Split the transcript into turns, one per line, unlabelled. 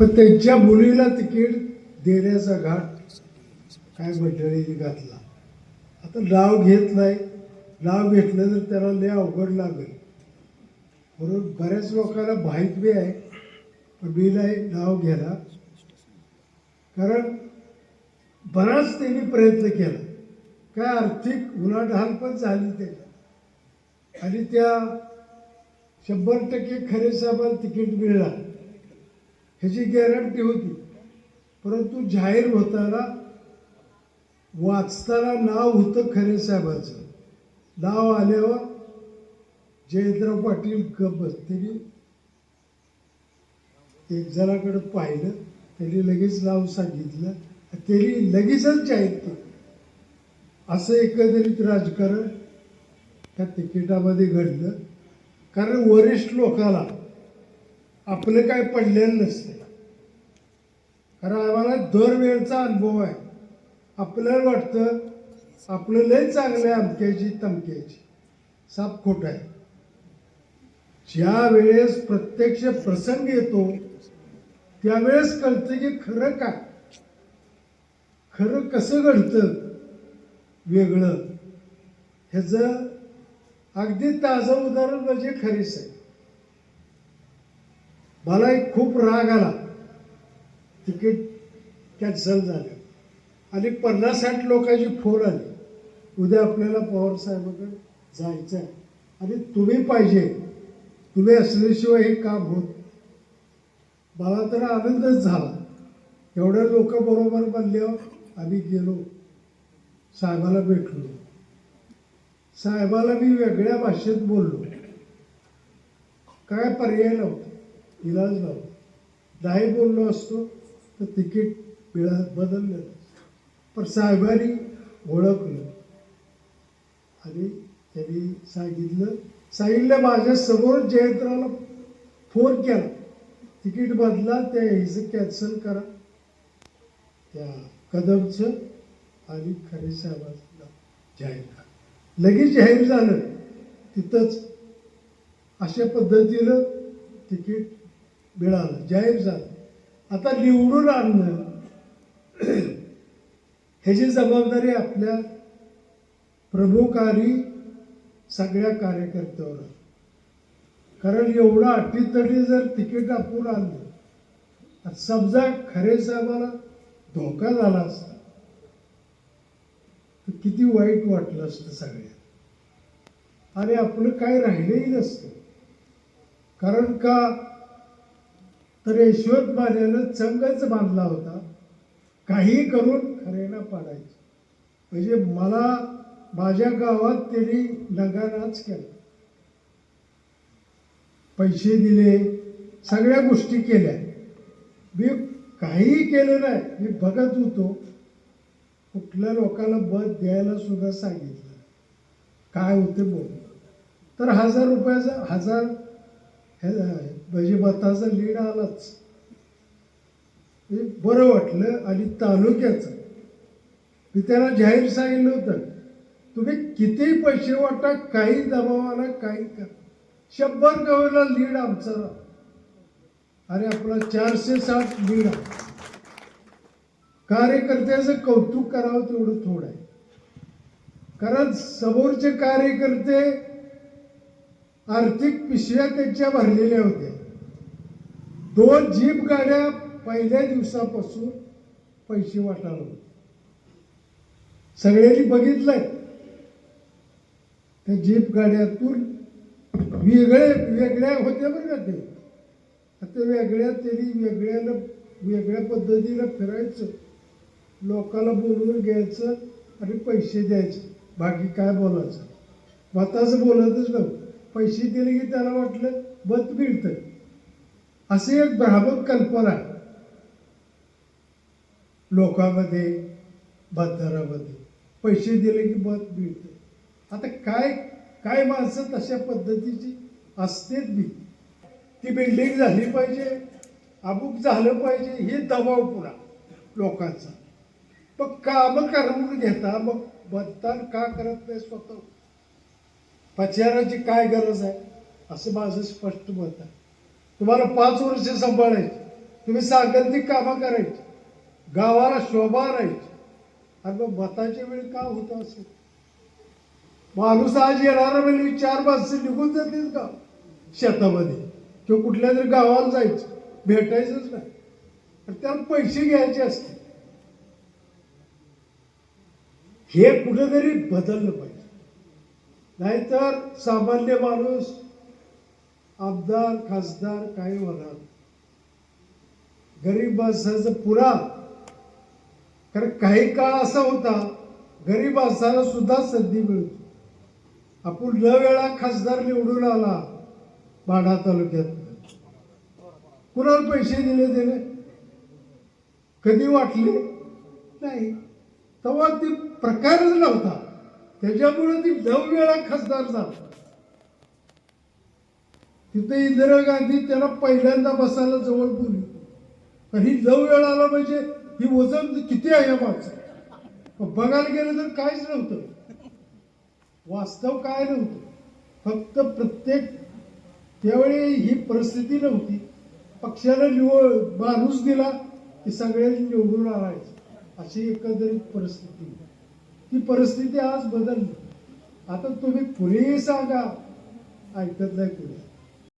पण त्यांच्या मुलीला तिकीट देण्याचा घाट काय मंडळीने घातला. आता नाव घेत नाही. नाव घेतलं तर त्याला लय अवघड लागेल. म्हणून बऱ्याच लोकांना माहीत बी आहे पण मी नाही नाव घ्यायला कारण बराच त्यांनी प्रयत्न केला. काय आर्थिक उलाढाल पण झाली त्याला. आणि त्या शंभर टक्के खरे साहेबांना तिकीट मिळणार. ह्याची गॅरंटी होती. परंतु जाहीर होताना वाचताना नाव होतं खरे साहेबाचं. नाव आल्यावर जयंतराव पाटील गप बस त्यांनी एक जणाकडं पाहिलं त्यांनी लगेच नाव सांगितलं. त्यांनी लगेचच जाहीर केलं. असं एकंदरीत राजकारण त्या तिकिटामध्ये घडलं. कारण वरिष्ठ लोकाला आपलं काय पडलेलं नसतं कारण आम्हाला दरवेळचा अनुभव आहे. आपल्याला वाटतं आपलं लय चांगलं आहे अमक्याची तमक्याची. साप खोट आहे. ज्या वेळेस प्रत्यक्ष प्रसंग येतो त्यावेळेस कळतं की खरं काय. खरं कसं घडतं वेगळं. ह्याचं अगदी ताजं उदाहरण म्हणजे खरीच आहे मला एक खूप राग आला. तिकीट कॅन्सल झालं. आणि पन्नास साठ लोकांची फोन आली. उद्या आपल्याला पवार साहेबाकडे जायचं आहे. आणि तुम्ही पाहिजे. तुम्ही असल्याशिवाय हे काम होत मला तर आनंदच झाला. एवढ्या लोक बरोबर बनल्यावर आम्ही गेलो. साहेबाला भेटलो. साहेबाला मी वेगळ्या भाषेत बोललो. काय पर्याय नव्हता. इलाज नव्हता नाही बोललो असतो तर तिकीट मिळा बदललं. पण साहेबांनी ओळखलं. आणि त्यांनी सांगितलं सांगितलं माझ्यासमोर जयंतरावला फोन केला. तिकीट बदला त्या ह्याचं कॅन्सल करा. त्या कदमचं आणि खरे साहेबांना जाहीर करा. लगेच जाहीर झालं. तिथंच अशा पद्धतीनं तिकीट मिळालं. जाहीर झालं. आता निवडून आणणं ह्याची जबाबदारी आपल्या प्रमुखारी सगळ्या कार्यकर्त्यावर कारण एवढं अटीतटी जर तिकीट आपण आणलं समजा खरे साहेबाला धोका झाला असता तर किती वाईट वाटलं असतं सगळ्यात आणि आपलं काय राहिलंही नसतं. कारण का तर यशवंत चंगच बांधला होता. काही करून खरेना पाडायचे. म्हणजे मला माझ्या गावात त्यांनी नगाराच केला. पैसे दिले सगळ्या गोष्टी केल्या. मी काहीही केलं नाही मी बघत होतो. कुठल्या लोकाला मत द्यायला सुद्धा सांगितलं. काय होते बोल तर हजार रुपयाचा हजार हे म्हणजे मताचा लीड आलाच. हे बरं वाटलं आणि तालुक्याचं. मी त्याला जाहीर सांगितलं होतं तुम्ही किती पैसे वाटा काही दबावाला काही करा शंभर गावाला लीड आमचा. अरे आपला चारशे साठ लीड कार्यकर्त्याचं कौतुक करावं तेवढं थोडं आहे. कारण समोरचे कार्यकर्ते आर्थिक पिशव्या त्यांच्या भरलेल्या होत्या. दोन जीप गाड्या पहिल्या दिवसापासून पैसे वाटायला सगळ्यांनी बघितलंय. त्या जीप गाड्यातून वेगळे वेगळ्या होत्या बरं का ते. आता वेगळ्या तरी वेगळ्याला वेगळ्या पद्धतीनं फिरायचं. लोकाला बोलवून घ्यायचं आणि पैसे द्यायचे. बाकी काय बोलायचं? स्वतःच बोलतच नव्हतं. पैसे दिले की त्याला वाटलं बत मिळतं अशी एक भ्रामक कल्पना आहे. लोकांमध्ये बंधारामध्ये पैसे दिले की बत मिळतं आता काय काय माणसं तशा पद्धतीची असतेच बी? ती बिल्डिंग झाली पाहिजे अमुक झालं पाहिजे हे दबाव पुन्हा लोकांचा. मग कामं करून घेता मग मतदान का करत नाही स्वतः? प्रचाराची काय गरज आहे? असं माझं स्पष्ट मत आहे. तुम्हाला पाच वर्ष सांभाळायचे. तुम्ही सांगाल ती कामं करायची. गावाला शोभा राहायची. अगं मग मताच्या वेळी का होतं असेल माणूस आज येणारा म्हणजे चार माणसं निघून जातील का? शेतामध्ये. किंवा कुठल्या तरी गावाला जायचं. भेटायचंच नाही. तर त्याला पैसे घ्यायचे असते हे कुठेतरी बदललं पाहिजे. नाहीतर सामान्य माणूस आमदार खासदार काय होणार? गरीब माणसाचं पुरा. कारण काही काळ असा होता गरीब माणसाला सुद्धा संधी मिळते आपण न वेळा खासदार निवडून आला माढा तालुक्यात. कुणाला पैसे दिले त्याने? कधी वाटले? नाही. तेव्हा ती प्रकारच नव्हता. त्याच्यामुळे ती नऊ वेळा खासदार झाला. तिथे इंदिरा गांधी त्याला पहिल्यांदा बसायला जवळ बोलली. पण ही नऊ वेळा आला म्हणजे ही वजन किती आहे या बघायला गेलं तर काहीच नव्हतं. वास्तव काय नव्हतं? फक्त प्रत्येक त्यावेळी ही परिस्थिती नव्हती. पक्षाला निवड माणूस दिला की सगळ्यांनी निवडून आणायचं. अशी एकंदरीत परिस्थिती. होती. ती परिस्थिती आज बदलली. आता तुम्ही कुणीही सांगा. ऐकत नाही पुढे.